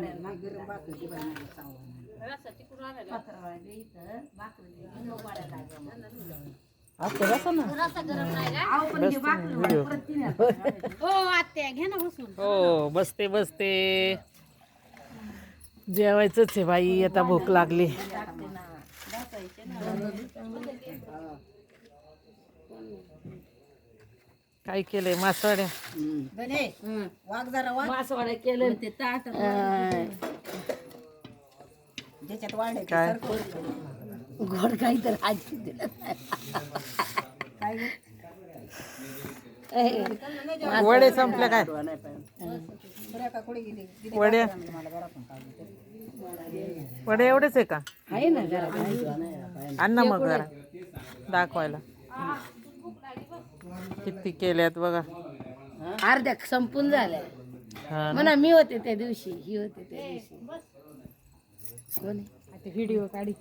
ना हे हो बसते बसते जेवायचंच आहे बाई आता भूक लागली काय केलंय? मासवड्या. वाघ जरा वाघ. मासवाड्या केलं ते ताट ज्याच्यात वाढे काय? गोड काहीतरी आजी दिलं. वडे संपले काय? वड्या वडे? एवढेच आहे का? आहे ना जरा. आण ना मग जरा. दाखवायला. किती केल्यात बघा. अर्ध्या संपून झाल्या. हा म्हणा मी होते त्या दिवशी ही होते त्या दिवशी. कोणी? व्हिडिओ काढी.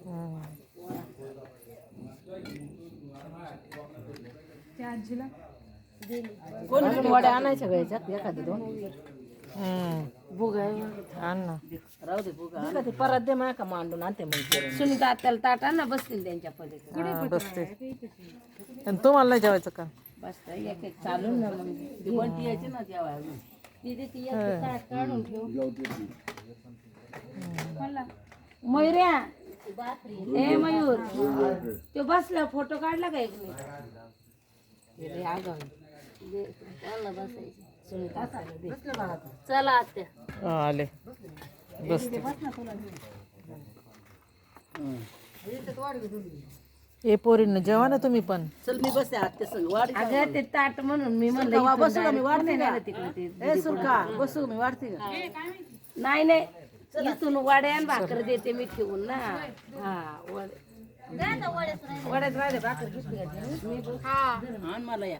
कोण वड्या आणायच्या का याच्यात एखादी दोन. हम्म. भुगा आण ना. राहू दे भुगा ते परत दे मा का मांडून आणते मग सुनीता आत्याला ताट आण ना बसतील त्यांच्या पलीकडे. हा, बसते आणि तुम्हाला नाही जेवायचं का? बसता एक एक चालून ना मग. ती बंटी यायची ना जेवायला तिथे ती एक ताट काढून ठेव. मयुर्या ए मयूर. तो बसला फोटो काढला का एक मी? रे आगाऊ. दे, त्याला बसायचं. सुनीता हा, ए पोरींना जेवा ना तुम्ही पण. चल मी बसते आत्या संग वाढ अगं ते ताट म्हणून मी म्हणलं बसू का मी? वाढते का? सुरका बसू मी? वाढते का? नाही नाही. इथून वाड्या आणि भाकर देते मी ठेवून ना. हा वड्या वड्यात राहिले भाकर घेतली का तिने? मी बस- आण मला या.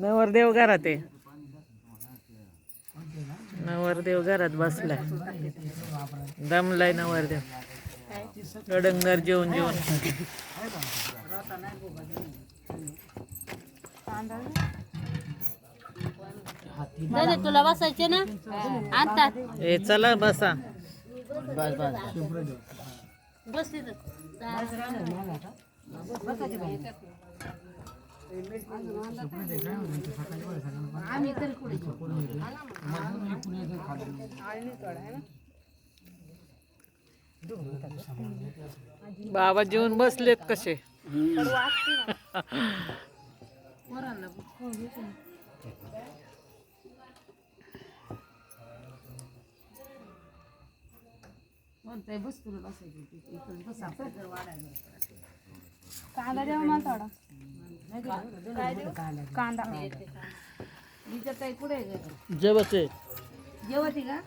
नवरदेव घरात आहे. नवरदेव घरात बसलाय. दमलाय नवरदेव. गडंगर जेवण जेवण तुला बसायचे ना? आणतात. ए चला बसा. बस कुठे बाबा जेवण बसलेत कसे? बस तुला बसायचं बस आपलं वाढायला. कांदा द्या मला थोडा. कांदा आहे घर? जेवते जेवती का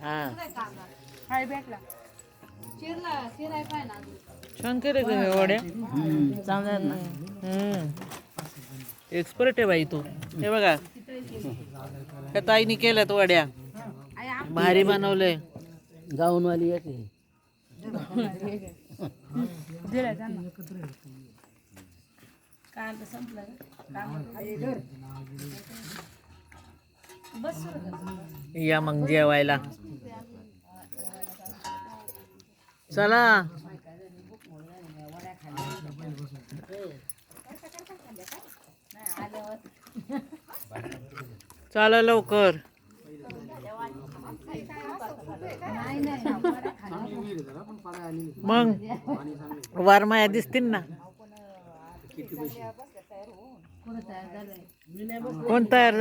हाय भेटला चिरला चिराय पाय ना छान केले का वड्या चांगल्या ना एक्सपर्ट आहे बाई तू हे बघा त्या ताईने केल्यात वड्या भारी बनवलंय गाऊनवाली येते कांदा संपला का? बस. या मग जेवायला. चला. चला लवकर. मग वारमाया दिसतील ना. कोण तयार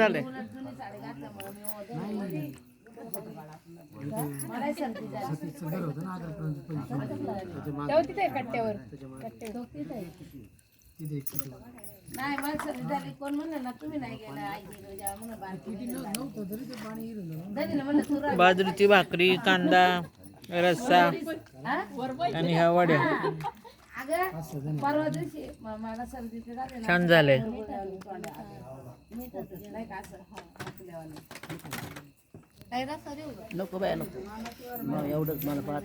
कट्ट्यावर. नाही झाली. कोण म्हणलं ना तुम्ही नाही गेला आई. बाजरीची भाकरी कांदा रस्सा आणि ह्या वड्या. अगं परवा दिवशी म- मला सर्दी तर झाली ना. छान झालंय. मी तर नाही का असं आपल्यावालं. नको बाय नको. एवढंच मला